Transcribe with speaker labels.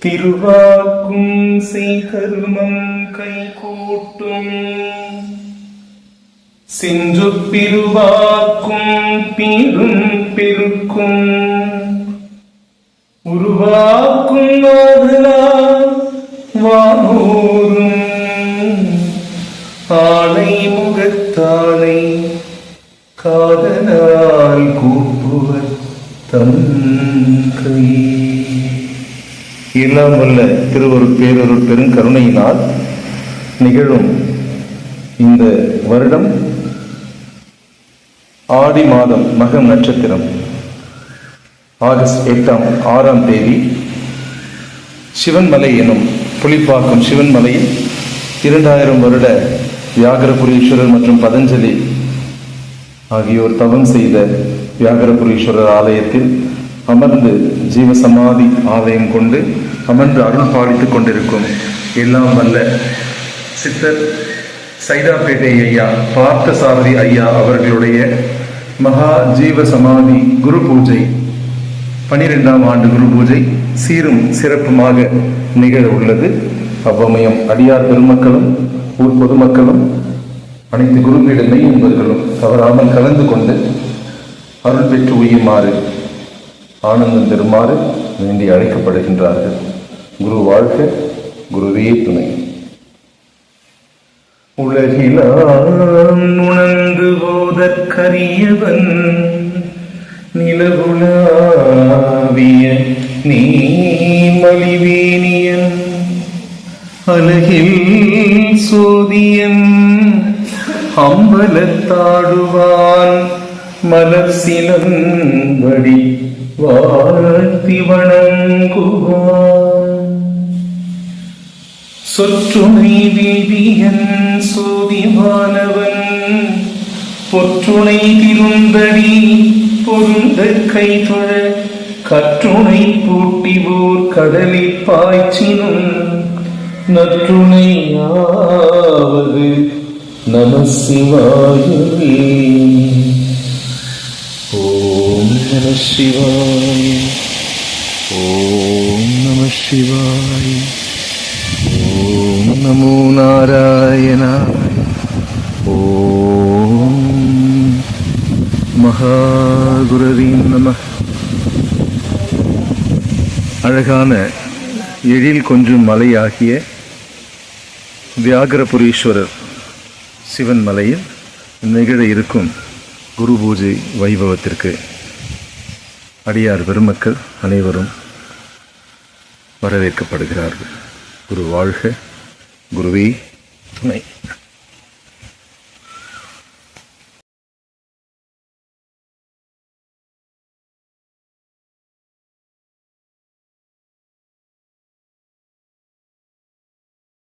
Speaker 1: திருவாக்கும் செய்கருமம் கை கூட்டும் சென்று பிருவாக்கும் பீடும் பெருக்கும். உருவாக்கும் ஆதலால் வானோரும். ஆணை முகத்தானை காதலால் கூப்புவர் தம் கை. எல்லாம் வல்ல திருவருட் பேரொருள் பெருங்கருணையினால் நிகழும் இந்த வருடம் ஆடி மாதம் மகம் நட்சத்திரம். ஆகஸ்ட் எட்டாம் ஆறாம் தேதி சிவன்மலை எனும் புலிப்பாக்கம் சிவன்மலையில் இரண்டாயிரம் வருட வியாகரபுரீஸ்வரர் மற்றும் பதஞ்சலி ஆகியோர் தவம் செய்த வியாகரபுரீஸ்வரர் ஆலயத்தில் அமர்ந்து ஜீவசமாதி ஆலயம் கொண்டு அமர்ந்து அருள் பாலித்துக் கொண்டிருக்கும் எல்லாம் வல்ல சித்தர் சைதாப்பேட்டை ஐயா பார்த்தசாரதி ஐயா அவர்களுடைய மகா ஜீவ சமாதி குரு பூஜை. பனிரெண்டாம் ஆண்டு குரு பூஜை சீரும் சிறப்புமாக நிகழ உள்ளது. அவ்வமயம் அடியார் பெருமக்களும் ஊர் பொதுமக்களும் அனைத்து குருபீட மெய்யன்பர்களும் தவறாமல் கலந்து கொண்டு அருள் பெற்று உயுமாறு ஆனந்தம் பெறுமாறு வேண்டி அழைக்கப்படுகின்றார்கள். குரு வாழ்க குருவே துணை. உலகிலாம் உணர்ந்து போதற்கரியவன் நிலவுலாவிய நீ மலிவேணியன் அழகில் சோதியன் அம்பலத்தாடுவான் மலர் சிலம்படி வாழ்த்தி வணங்குவார். சொற்றுணை வீதியன் சோதிவானவன் பொற்றுணை திருந்தடி பொருந்த கை தொழ கற்றுணை பூட்டிவோர் கடலில் பாய்ச்சினும் நற்றுணையாவது நம சிவாயுவே நம சிவாய ஓம் நம சிவாய ஓம் நமோ நாராயணாய ஓம் மகாகுரவீம் நம அழகான எழில் கொஞ்சம் மலையாகிய வியாகரபுரீஸ்வரர் சிவன் மலையில் நிகழ இருக்கும் குரு பூஜை வைபவத்திற்கு அடியார் பெருமக்கள் அனைவரும் வரவேற்கப்படுகிறார்கள். குரு வாழ்க குருவே துணை.